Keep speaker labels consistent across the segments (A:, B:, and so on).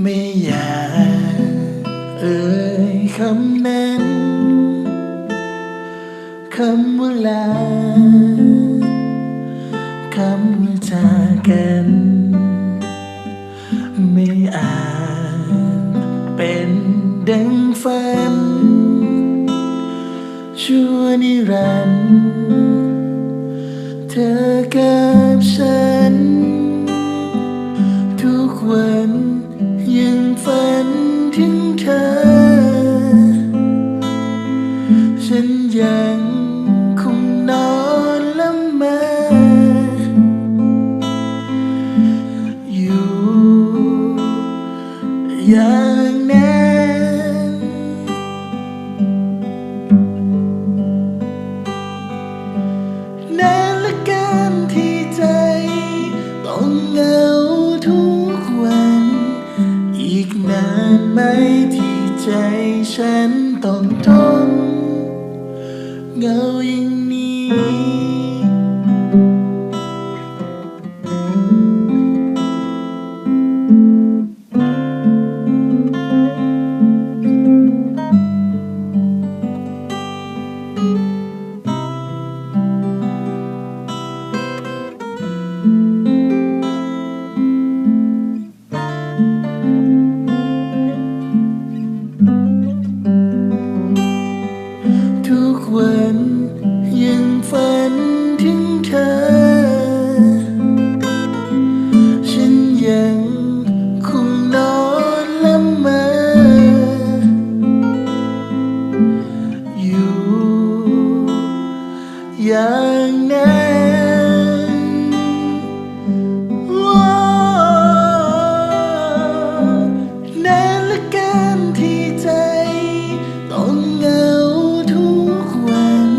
A: ไม่อยากเอ่ยคำนั้นคำว่าลาคำว่าจากกัน ไม่อาจเป็นดังฝัน ชั่วนิรันดร์เธอกับฉัน ทุกวัน ยังคงนอนละเมออยู่ อย่างนั้นนานละกันที่ใจต้องเหงาทุกวัน อีกนานไหมที่ใจฉันต้องทน เห อย่างนั้นว้าวนานเหละกันที่ใจ ต้องเหงาทุกวัน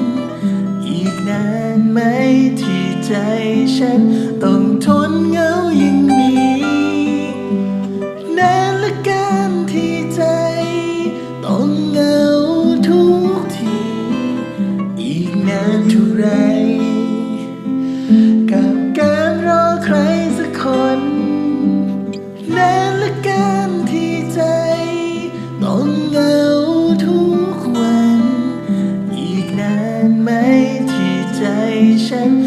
A: อีกนานไหมที่ใจฉัน ต้องทนเหงาอย่าง 代替在意身